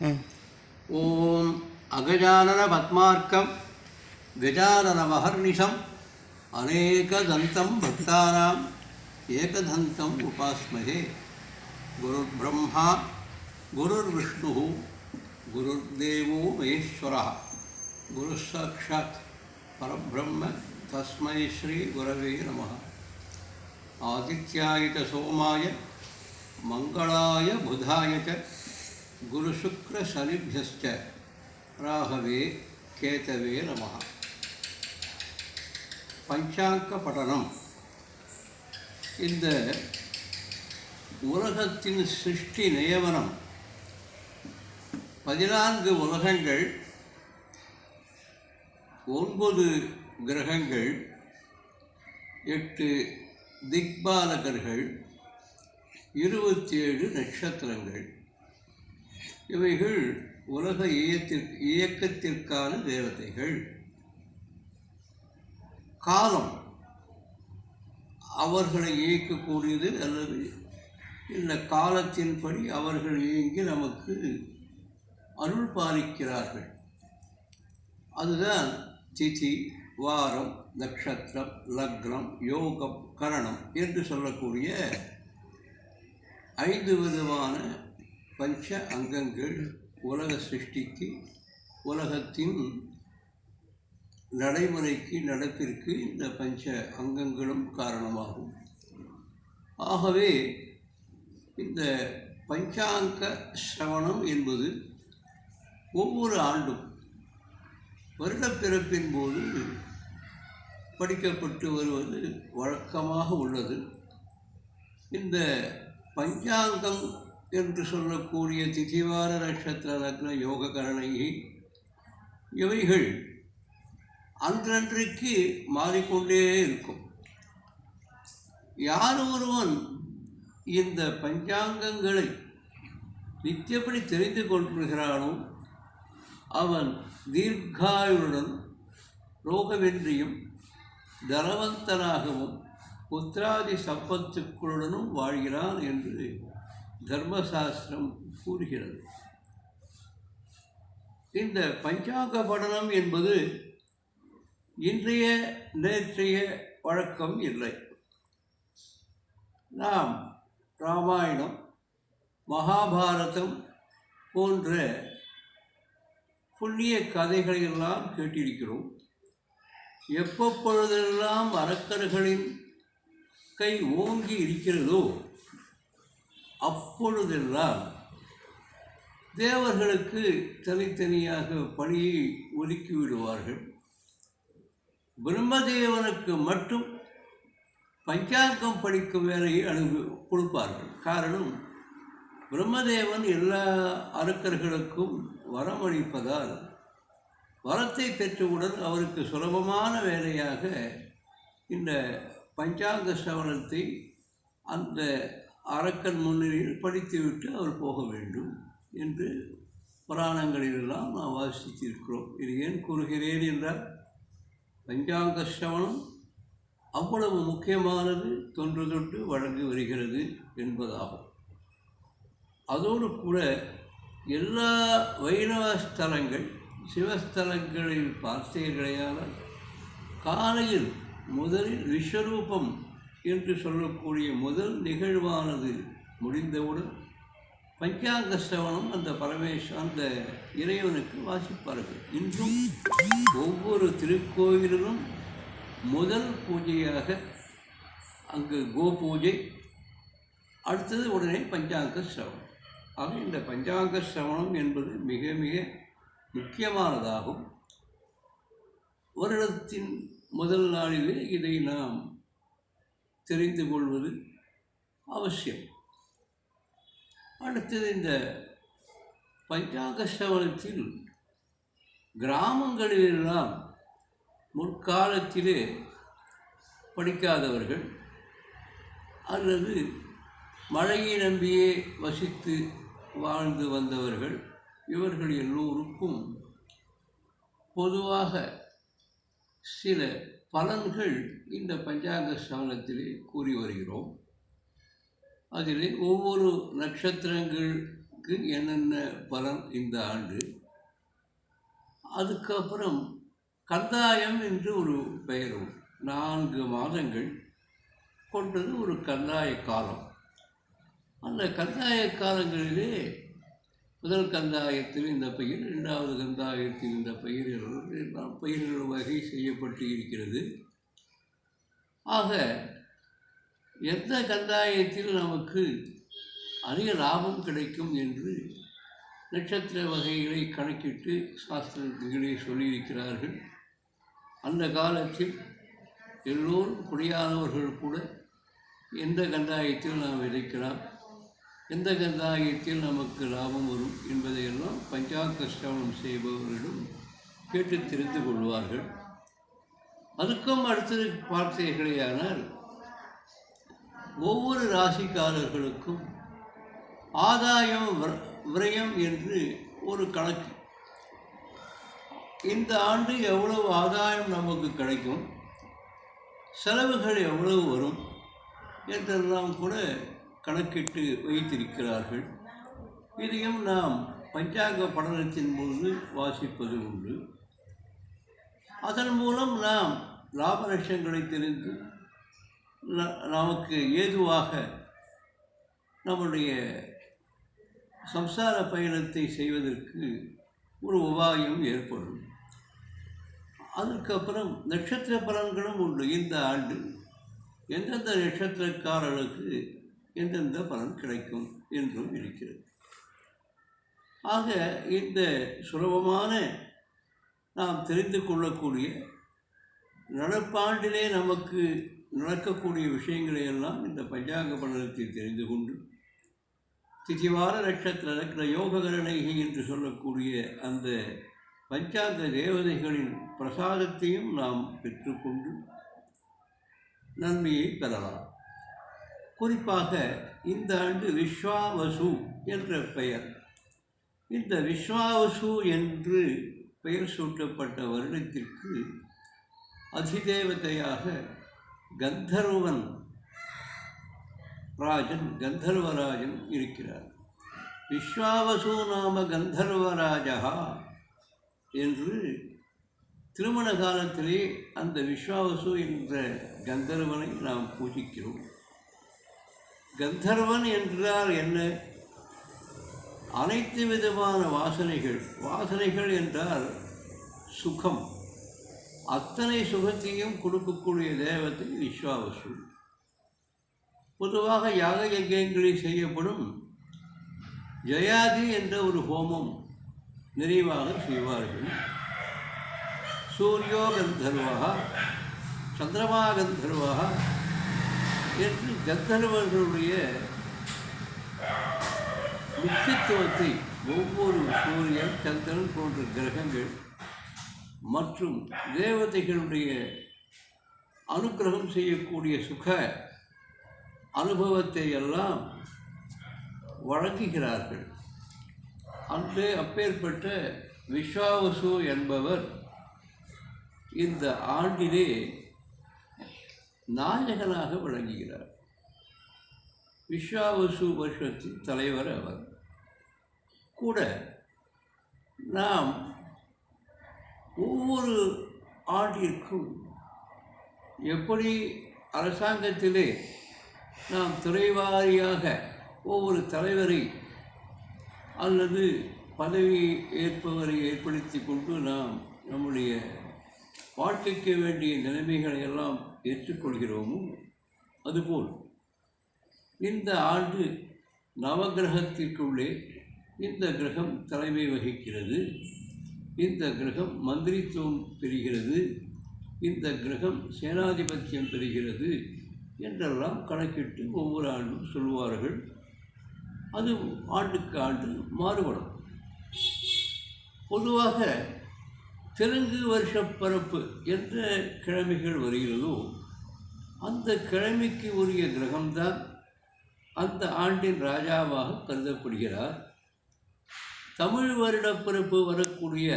ॐ अगजाननपद्मार्कं गजाननमहर्निशम् अनेकदन्तं भक्तानाम् एकदन्तम् उपास्महे गुरुर्ब्रह्मा गुरुर्विष्णुः गुरुर्देवो महेश्वरः गुरुः साक्षात् परब्रह्म तस्मै श्रीगुरवे नमः आदित्याय च सोमाय मङ्गलाय बुधाय च குருசுக்ரசனிபியஸ்ட ராகவே கேதவே நம. பஞ்சாங்க படனம் இந்த உலகத்தின் சிருஷ்டி நியமனம். பதினான்கு உலகங்கள் ஒன்பது கிரகங்கள் எட்டு திக்பாலகர்கள் இருபத்தேழு நட்சத்திரங்கள். இவைகள் உலக இயத்திற்கு இயக்கத்திற்கான தேவதைகள். காலம் அவர்களை இயக்கக்கூடியது அல்லது இந்த காலத்தின்படி அவர்கள் இயங்கி நமக்கு அருள் பாலிக்கிறார்கள். அதுதான் திதி வாரம் நட்சத்திரம் லக்னம் யோகம் கரணம் என்று சொல்லக்கூடிய ஐந்து விதமான பஞ்ச அங்கங்கள் உலக சிருஷ்டிக்கு உலகத்தின் நடைமுறைக்கு நடப்பிற்கு இந்த பஞ்ச அங்கங்களும் காரணமாகும். ஆகவே இந்த பஞ்சாங்க சிரவணம் என்பது ஒவ்வொரு ஆண்டும் வருடப்பிறப்பின் போது படிக்கப்பட்டு வருவது வழக்கமாக உள்ளது. இந்த பஞ்சாங்கம் என்று சொல்லக்கூடிய திதிவார நட்சத்திர லக்ன யோக கரணையை இவைகள் அன்றன்றைக்கு மாறிக்கொண்டே இருக்கும். யார் ஒருவன் இந்த பஞ்சாங்கங்களை நித்தியப்படி தெரிந்து கொள்கிறானோ அவன் தீர்காயுடன் ரோகமின்றியும் தரவந்தனாகவும் புத்திராதி சம்பத்துக்களுடனும் வாழ்கிறான் என்று தர்மசாஸ்திரம் கூறுகிறது. இந்த பஞ்சாங்க படனம் என்பது இன்றைய நேற்றைய வழக்கம் இல்லை. நாம் ராமாயணம் மகாபாரதம் போன்ற புண்ணிய கதைகளையெல்லாம் கேட்டிருக்கிறோம். எப்பொழுதெல்லாம் அரக்கர்களின் கை ஓங்கி இருக்கிறதோ அப்பொழுதெல்லாம் தேவர்களுக்கு தனித்தனியாக பணியை ஒதுக்கி விடுவார்கள். பிரம்மதேவனுக்கு மட்டும் பஞ்சாங்கம் படிக்கும் வேலையை அனுப்பி கொடுப்பார்கள். காரணம் பிரம்மதேவன் எல்லா அரக்கர்களுக்கும் வரமளிப்பதால் வரத்தை பெற்றவுடன் அவருக்கு சுலபமான வேலையாக இந்த பஞ்சாங்க சவரத்தை அந்த அரக்கன் முன்னிலையில் படித்துவிட்டு அவர் போக வேண்டும் என்று புராணங்களிலெல்லாம் நாம் வாசித்திருக்கிறோம். இது ஏன் கூறுகிறேன் என்றால் பஞ்சாங்க சிரவணம் அவ்வளவு முக்கியமானது தொன்று தொட்டு வழங்கி வருகிறது என்பதாகும். அதோடு கூட எல்லா வைணவ ஸ்தலங்கள் சிவஸ்தலங்களில் பார்த்தீர்களையானால் காலையில் முதலில் விஸ்வரூபம் என்று சொல்லக்கூடிய முதல் நிகழ்வானது முடிந்தவுடன் பஞ்சாங்க சிரவணம் அந்த பரமேஸ் அந்த இறைவனுக்கு வாசிப்பார்கள். இன்றும் ஒவ்வொரு திருக்கோவிலிலும் முதல் பூஜையாக அங்கு கோ பூஜை அடுத்தது உடனே பஞ்சாங்க சிரவணம். ஆக இந்த பஞ்சாங்க சிரவணம் என்பது மிக மிக முக்கியமானதாகும். வருடத்தின் முதல் நாளிலே இதை நாம் தெரிந்து கொள்வது அவசியம். அடுத்தது இந்த பஞ்சாங்க சிரவணத்தில் கிராமங்களிலெல்லாம் முற்காலத்திலே படிக்காதவர்கள் அல்லது மழையை நம்பியே வசித்து வாழ்ந்து வந்தவர்கள் இவர்கள் எல்லோருக்கும் பொதுவாக சில பலன்கள் இந்த பஞ்சாங்க ஸ்தானத்திலே கூறி வருகிறோம். அதிலே ஒவ்வொரு நட்சத்திரங்களுக்கு என்னென்ன பலன் இந்த ஆண்டு? அதுக்கப்புறம் கந்தாயம் என்று ஒரு பெயரும் நான்கு மாதங்கள் கொண்டது ஒரு கந்தாய காலம். அந்த கந்தாய காலங்களிலே முதல் கந்தாயத்தில் இந்த பயிர் இரண்டாவது கந்தாயத்தில் இந்த பயிர்கள் பயிர்கள் வகை செய்யப்பட்டு இருக்கிறது. ஆக எந்த கந்தாயத்தில் நமக்கு அதிக லாபம் கிடைக்கும் என்று நட்சத்திர வகைகளை கணக்கிட்டு சாஸ்திரங்களே சொல்லியிருக்கிறார்கள். அந்த காலத்தில் எல்லோரும் குடியானவர்கள் கூட எந்த கந்தாயத்தில் நாம் விதைக்கலாம்? எந்த கந்தாயத்தில் நமக்கு லாபம் வரும் என்பதையெல்லாம் பஞ்சாக்க சிரவணம் செய்பவர்களிடம் கேட்டு தெரிந்து கொள்வார்கள். அதுக்கும் அடுத்தது பார்த்தீர்களேயானால் ஒவ்வொரு ராசிக்காரர்களுக்கும் ஆதாயம் விரயம் என்று ஒரு கணக்கு. இந்த ஆண்டு எவ்வளவு ஆதாயம் நமக்கு கிடைக்கும் செலவுகள் எவ்வளவு வரும் என்றெல்லாம் கூட கணக்கிட்டு வைத்திருக்கிறார்கள். இதையும் நாம் பஞ்சாங்க படனத்தின் போது வாசிப்பது உண்டு. அதன் மூலம் நாம் லாப நஷ்டங்களை தெரிந்து ந- நமக்கு ஏதுவாக நம்முடைய சம்சார பயணத்தை செய்வதற்கு ஒரு உபாயம் ஏற்படும். அதற்கப்புறம் நட்சத்திர பலன்களும் உண்டு. இந்த ஆண்டு எந்தெந்த நட்சத்திரக்காரர்களுக்கு எந்தெந்த பலன் கிடைக்கும் என்றும் இருக்கிறது. ஆக இந்த சுலபமான நாம் தெரிந்து கொள்ளக்கூடிய நடப்பாண்டிலே நமக்கு நடக்கக்கூடிய விஷயங்களை எல்லாம் இந்த பஞ்சாங்க பலனத்தில் தெரிந்து கொண்டு திதிவார நட்சத்திர நட்சத்திர யோககரணை என்று சொல்லக்கூடிய அந்த பஞ்சாங்க தேவதைகளின் பிரசாதத்தையும் நாம் பெற்றுக்கொண்டு நன்மையை பெறலாம். குறிப்பாக இந்த ஆண்டு விஸ்வாவசு என்ற பெயர். இந்த விஸ்வாவசு என்று பெயர் சூட்டப்பட்ட வருடத்திற்கு அதிதேவதையாக கந்தர்வன் ராஜன் கந்தர்வராஜன் இருக்கிறார். விஸ்வாவசு நாம கந்தர்வராஜா என்று திருமண காலத்திலே அந்த விஸ்வாவசு என்ற கந்தர்வனை நாம் பூஜிக்கிறோம். கந்தர்வன் என்றால் என்ன? அனைத்து விதமான வாசனைகள். வாசனைகள் என்றால் சுகம். அத்தனை சுகத்தையும் கொடுக்கக்கூடிய தேவத்தை விஸ்வாவசு. பொதுவாக யாக யஜ்யங்களில் செய்யப்படும் ஜயாதி என்ற ஒரு ஹோமம் நிறைவாக செய்வார்கள். சூரியோ கந்தர்வா சந்திரமா கந்தர்வா என்று கந்தர்வர்களுடைய முக்கியத்துவத்தை ஒவ்வொரு சூரியன் சந்திரன் போன்ற கிரகங்கள் மற்றும் தேவதைகளுடைய அனுக்கிரகம் செய்யக்கூடிய சுக அனுபவத்தை எல்லாம் வழங்குகிறார்கள். அன்று அப்பேற்பட்ட விஸ்வாவசு என்பவர் இந்த ஆண்டிலே நாயகனாக விளங்குகிறார். விஸ்வாவசு வருஷத்தின் தலைவர் அவர். கூட நாம் ஒவ்வொரு ஆண்டிற்கும் எப்படி அரசாங்கத்திலே நாம் துறைவாரியாக ஒவ்வொரு தலைவரை அல்லது பதவி ஏற்பவரை ஏற்படுத்தி கொண்டு நாம் நம்முடைய வாழ்க்கைக்கு வேண்டிய நிலைமைகளை எல்லாம் ஏற்றுக்கொள்கிறோமோ? அதுபோல் இந்த ஆண்டு நவகிரகத்திற்குள்ளே இந்த கிரகம் தலைமை வகிக்கிறது. இந்த கிரகம் மந்திரித்துவம் பெறுகிறது. இந்த கிரகம் சேனாதிபத்தியம் பெறுகிறது என்றெல்லாம் கணக்கிட்டு ஒவ்வொரு ஆண்டும் சொல்வார்கள் அது ஆண்டுக்கு ஆண்டு மாறுபடும். பொதுவாக தெலுங்கு வருஷப்பரப்பு என்ற கிழமைகள் வருகிறதோ அந்த கிழமைக்கு உரிய கிரகம்தான் அந்த ஆண்டின் ராஜாவாக கருதப்படுகிறார். தமிழ் வருடப்பிறப்பு வரக்கூடிய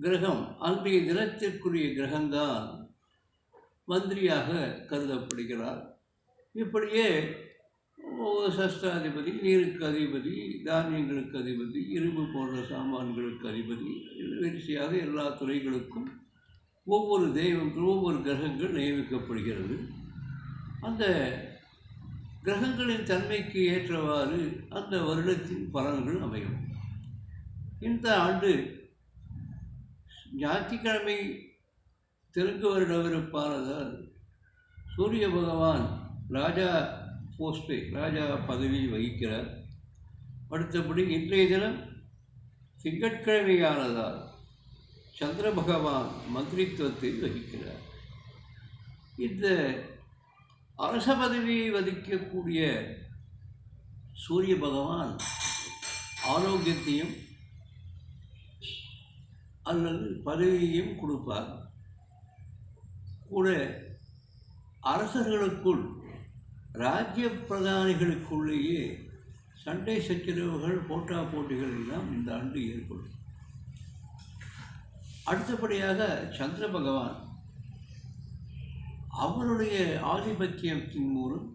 கிரகம் அன்றைய தினத்திற்குரிய கிரகம்தான் மந்திரியாக கருதப்படுகிறார். இப்படியே ஒவ்வொரு நீருக்கு அதிபதி தானியங்களுக்கு அதிபதி இரும்பு போன்ற சாமான்களுக்கு அதிபதி வரிசையாக எல்லா துறைகளுக்கும் ஒவ்வொரு தெய்வங்கள் ஒவ்வொரு கிரகங்கள் நியமிக்கப்படுகிறது. அந்த கிரகங்களின் தன்மைக்கு ஏற்றவாறு அந்த வருடத்தின் பலன்கள் அமையும். இந்த ஆண்டு ஞாயிற்றுக்கிழமை தெலுங்கு வருடவிருப்பானதால் சூரிய பகவான் ராஜா போஸ்டை ராஜா பதவி வகிக்கிறார். அடுத்தபடி இன்றைய தினம் திங்கட்கிழமையானதால் சந்திர பகவான் மந்திரித்துவத்தை வகிக்கிறார். இந்த அரச பதவியை வகிக்கக்கூடிய சூரிய பகவான் ஆரோக்கியத்தையும் அல்லது பதவியையும் கொடுப்பார். கூட அரசர்களுக்குள் ராஜ்ய பிரதானிகளுக்குள்ளேயே சண்டை சச்சரவுகள் போட்டா போட்டிகள் எல்லாம் இந்த ஆண்டு ஏற்படும். அடுத்தபடியாக சந்திர பகவான் அவருடைய ஆதிபத்தியத்தின் மூலம்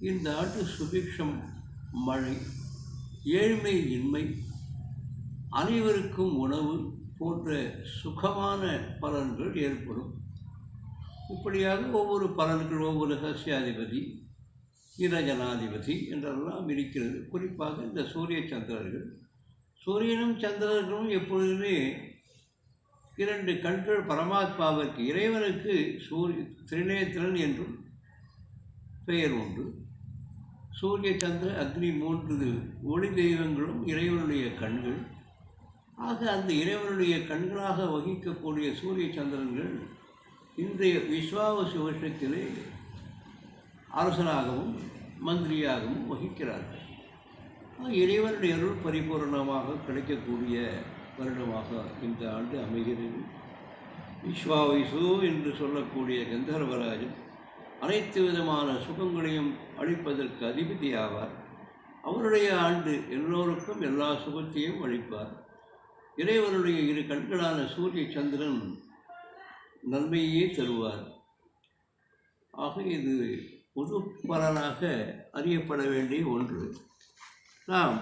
இந்த ஆண்டு சுபிக்ஷம் மழை ஏழ்மை இன்மை அனைவருக்கும் உணவு போன்ற சுகமான பலன்கள் ஏற்படும். இப்படியாக ஒவ்வொரு பலன்கள் ஒவ்வொரு ரகசியாதிபதி இரஜனாதிபதி என்றெல்லாம் இருக்கிறது. குறிப்பாக இந்த சூரிய சந்திரர்கள். சூரியனும் சந்திரர்களும் எப்பொழுதுமே இரண்டு கண்கள் பரமாத்மாவிற்கு இறைவனுக்கு சூரிய திரிநேத்திரன் என்றும் பெயர் உண்டு. சூரிய சந்திர அக்னி மூன்று ஒளி தெய்வங்களும் இறைவனுடைய கண்கள். ஆக அந்த இறைவனுடைய கண்களாக வகிக்கக்கூடிய சூரிய சந்திரன்கள் இன்றைய விஸ்வாவசு வருஷத்திலே அரசனாகவும் மந்திரியாகவும் வகிக்கிறார்கள். இறைவனுடைய அருள் பரிபூரணமாக கிடைக்கக்கூடிய வருடமாக இந்த ஆண்டு அமைகிறது. விஸ்வாவிசு என்று சொல்லக்கூடிய கந்தர்வராஜன் அனைத்து விதமான சுகங்களையும் அளிப்பதற்கு அதிபதியாவார். அவருடைய ஆண்டு எல்லோருக்கும் எல்லா சுகத்தையும் அளிப்பார். இறைவனுடைய இரு கண்களான சூரிய சந்திரன் நன்மையே தருவார். ஆக இது பொது பலனாக அறியப்பட வேண்டிய ஒன்று. நாம்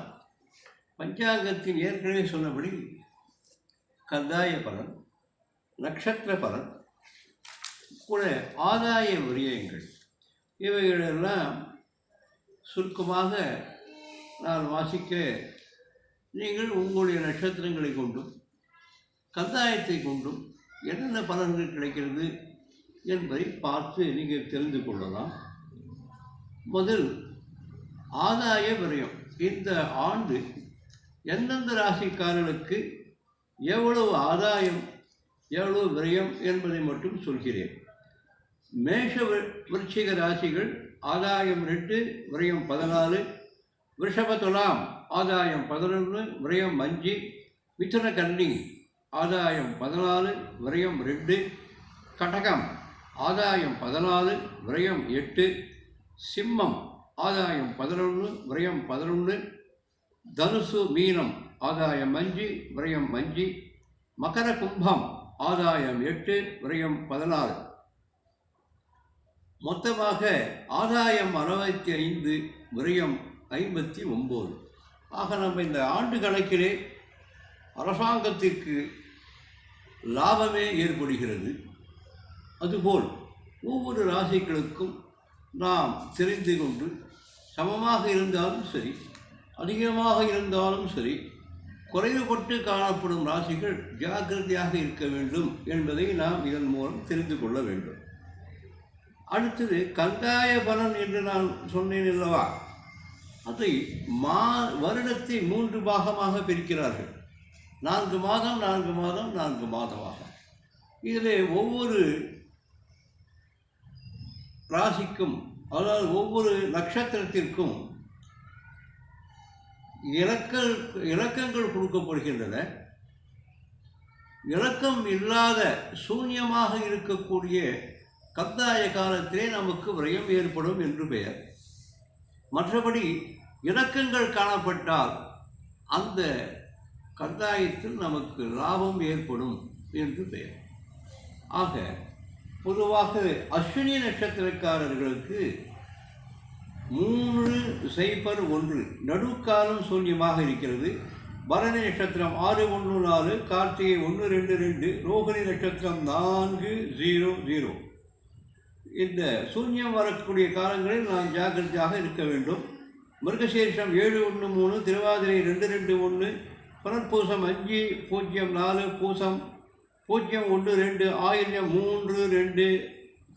பஞ்சாங்கத்தின் ஏற்கனவே சொன்னபடி கந்தாய பலன் நட்சத்திர பலன் கூட ஆதாய விரியங்கள் இவைகளெல்லாம் சுருக்கமாக நான் வாசிக்க நீங்கள் உங்களுடைய நட்சத்திரங்களை கொண்டும் கந்தாயத்தை கொண்டும் என்னென்ன பலன்கள் கிடைக்கிறது என்பதை பார்த்து நீங்கள் தெரிந்து கொள்ளலாம். முதல் ஆதாய விரயம். இந்த ஆண்டு எந்தெந்த ராசிக்காரர்களுக்கு எவ்வளவு ஆதாயம் எவ்வளவு விரயம் என்பதை மட்டும் சொல்கிறேன். மேஷ விருச்சிக ராசிகள் ஆதாயம் ரெண்டு விரயம் பதினாலு. விஷப துலாம் ஆதாயம் பதினொன்று விரயம் அஞ்சு. மிதுன கன்னி ஆதாயம் பதினாலு விரயம் ரெண்டு கடகம். ஆதாயம் பதினாலு விரயம் எட்டு சிம்மம். ஆதாயம் பதினொன்று விரயம் பதினொன்று தனுசு மீனம். ஆதாயம் அஞ்சு விரயம் அஞ்சு மகர கும்பம். ஆதாயம் எட்டு விரயம் பதினாறு மொத்தமாக ஆதாயம் அறுபத்தி ஐந்து விரயம் ஐம்பத்தி ஒம்பது. ஆக நம்ம இந்த ஆண்டு கணக்கிலே அரசாங்கத்திற்கு லாபமே ஏற்படுகிறது. அதுபோல் ஒவ்வொரு ராசிகளுக்கும் நாம் தெரிந்து கொண்டு சமமாக இருந்தாலும் சரி அதிகமாக இருந்தாலும் சரி குறைவுபட்டு காணப்படும் ராசிகள் ஜாக்கிரதையாக இருக்க வேண்டும் என்பதை நாம் இதன் மூலம் தெரிந்து கொள்ள வேண்டும். அடுத்தது கந்தாய பலன் என்று நான் சொன்னேன் அல்லவா? அதை மா வருடத்தை மூன்று பாகமாக பிரிக்கிறார்கள். நான்கு மாதம் நான்கு மாதம் நான்கு மாதமாக. இதில் ஒவ்வொரு ராசிக்கும் அதாவது ஒவ்வொரு நட்சத்திரத்திற்கும் இலக்க இலக்கங்கள் கொடுக்கப்படுகின்றன. இலக்கம் இல்லாத சூன்யமாக இருக்கக்கூடிய கத்தாய காலத்திலே நமக்கு விரயம் ஏற்படும் என்று பெயர். மற்றபடி இலக்கங்கள் காணப்பட்டால் அந்த கந்தாயத்தில் நமக்கு லாபம் ஏற்படும் என்று பெயர். ஆக பொதுவாக அஸ்வினி நட்சத்திரக்காரர்களுக்கு மூணு சைபர் ஒன்று நடுக்காலம் சூன்யமாக இருக்கிறது. பரணி நட்சத்திரம் ஆறு ஒன்று நாலு கார்த்திகை ஒன்று ரெண்டு ரெண்டு ரோகிணி நட்சத்திரம் நான்கு ஜீரோ ஜீரோ. இந்த சூன்யம் வரக்கூடிய காலங்களில் நாம் ஜாக்கிரதையாக இருக்க வேண்டும். மிருகசீரிஷம் ஏழு ஒன்று மூணு திருவாதிரை ரெண்டு ரெண்டு ஒன்று புனர்பூசம் அஞ்சு பூஜ்ஜியம் நாலு பூசம் பூஜ்ஜியம் ஒன்று ரெண்டு ஆயிரம் மூன்று ரெண்டு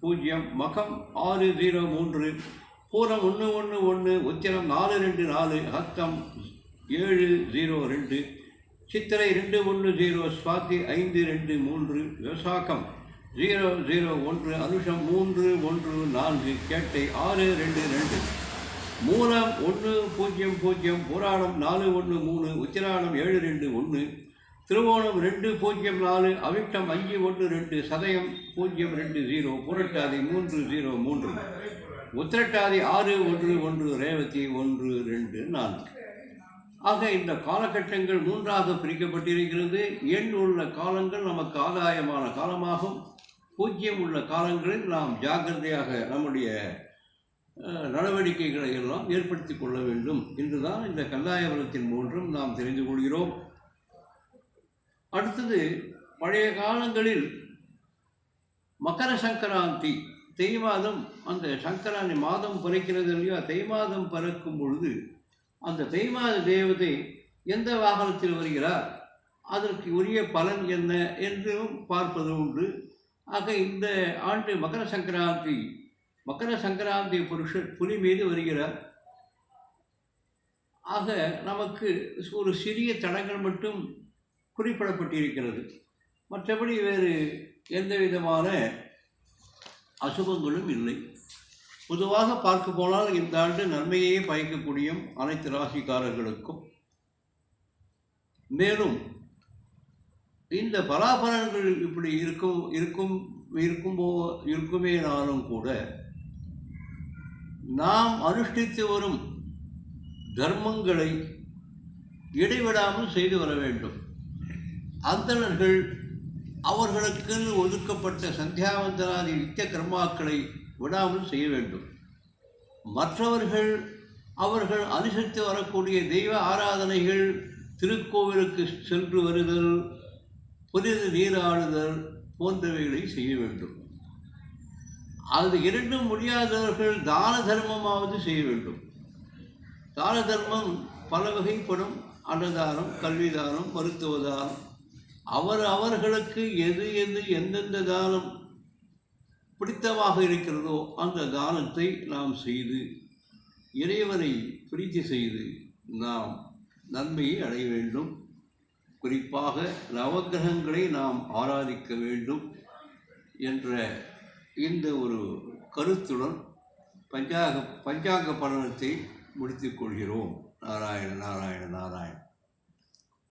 பூஜ்ஜியம் மகம் ஆறு ஜீரோ மூன்று பூரம் ஒன்று ஒன்று ஒன்று உத்திரம் நாலு ரெண்டு நாலு ஹஸ்தம் ஏழு ஜீரோ ரெண்டு சித்திரை ரெண்டு ஒன்று ஜீரோ சுவாதி ஐந்து ரெண்டு மூன்று விசாக்கம் ஜீரோ ஜீரோ ஒன்று அனுஷம் மூன்று ஒன்று நான்கு கேட்டை ஆறு ரெண்டு ரெண்டு. மூலம் ஒன்று பூஜ்ஜியம் பூஜ்ஜியம் புராணம் நாலு ஒன்று மூணு உத்திராடம் ஏழு ரெண்டு ஒன்று திருவோணம் ரெண்டு பூஜ்ஜியம் நாலு அவிட்டம் அஞ்சு ஒன்று ரெண்டு சதயம் பூஜ்ஜியம் ரெண்டு ஜீரோ புரட்டாதி மூன்று ஜீரோ மூன்று. உத்திரட்டாதி ஆறு ஒன்று ஒன்று ரேவதி ஒன்று ரெண்டு நான்கு. ஆக இந்த காலகட்டங்கள் மூன்றாக பிரிக்கப்பட்டிருக்கிறது. எண் உள்ள காலங்கள் நமக்கு ஆதாயமான காலமாகும். பூஜ்ஜியம் உள்ள காலங்களில் நாம் ஜாக்கிரதையாக நம்முடைய நடவடிக்கைகளை எல்லாம் ஏற்படுத்தி கொள்ள வேண்டும். என்றுதான் இந்த கல்லாயவரத்தின் மூன்றும் நாம் தெரிந்து கொள்கிறோம். அடுத்தது பழைய காலங்களில் மகர சங்கராந்தி தை மாதம் அந்த சங்கராந்தி மாதம் பிறக்கிறது இல்லையோ தை மாதம் பிறக்கும் பொழுது அந்த தெய்மாத தேவதை எந்த வாகனத்தில் வருகிறார்? அதற்கு உரிய பலன் என்ன? என்றும் பார்ப்பது உண்டு. ஆக இந்த ஆண்டு மகர சங்கராந்தி மக்கர சங்கராந்தி புருஷர் புலி மீது வருகிறார். ஆக நமக்கு ஒரு சிறிய தடங்கள் மட்டும் குறிப்பிடப்பட்டிருக்கிறது. மற்றபடி வேறு எந்த விதமான அசுபங்களும் இல்லை. பொதுவாக பார்க்க போனால் இந்த ஆண்டு நன்மையே பயக்கக்கூடிய அனைத்து ராசிக்காரர்களுக்கும். மேலும் இந்த பலாபலன்கள் இப்படி இருக்கும் இருக்கும் இருக்கும்போ இருக்குமேனாலும் கூட நாம் அனுஷ்டித்து வரும் தர்மங்களை இடைவிடாமல் செய்து வர வேண்டும். அந்தணர்கள் அவர்களுக்கு ஒதுக்கப்பட்ட சந்தியாவந்தனாதி நித்திய கர்மாக்களை விடாமல் செய்ய வேண்டும். மற்றவர்கள் அவர்கள் அனுசரித்து வரக்கூடிய தெய்வ ஆராதனைகள் திருக்கோவிலுக்கு சென்று வருதல் புனித நீராடுதல் போன்றவைகளை செய்ய வேண்டும். அது இரண்டும் முடியாதவர்கள் தான தர்மமாவது செய்ய வேண்டும். தான தர்மம் பல வகைப்படும். அன்னதானம் கல்வி தானம் மருத்துவ தானம். அவர் அவர்களுக்கு எது எது எந்தெந்த தானம் பிடித்தமாக இருக்கிறதோ அந்த தானத்தை நாம் செய்து இறைவனை பிரித்து செய்து நாம் நன்மையை அடைய வேண்டும். குறிப்பாக நவக்கிரகங்களை நாம் ஆராதிக்க வேண்டும் என்ற இந்த ஒரு கருத்துடன் பஞ்சாக பஞ்சாங்க பலனத்தை முடித்துக் கொள்கிறோம். நாராயண நாராயண நாராயண.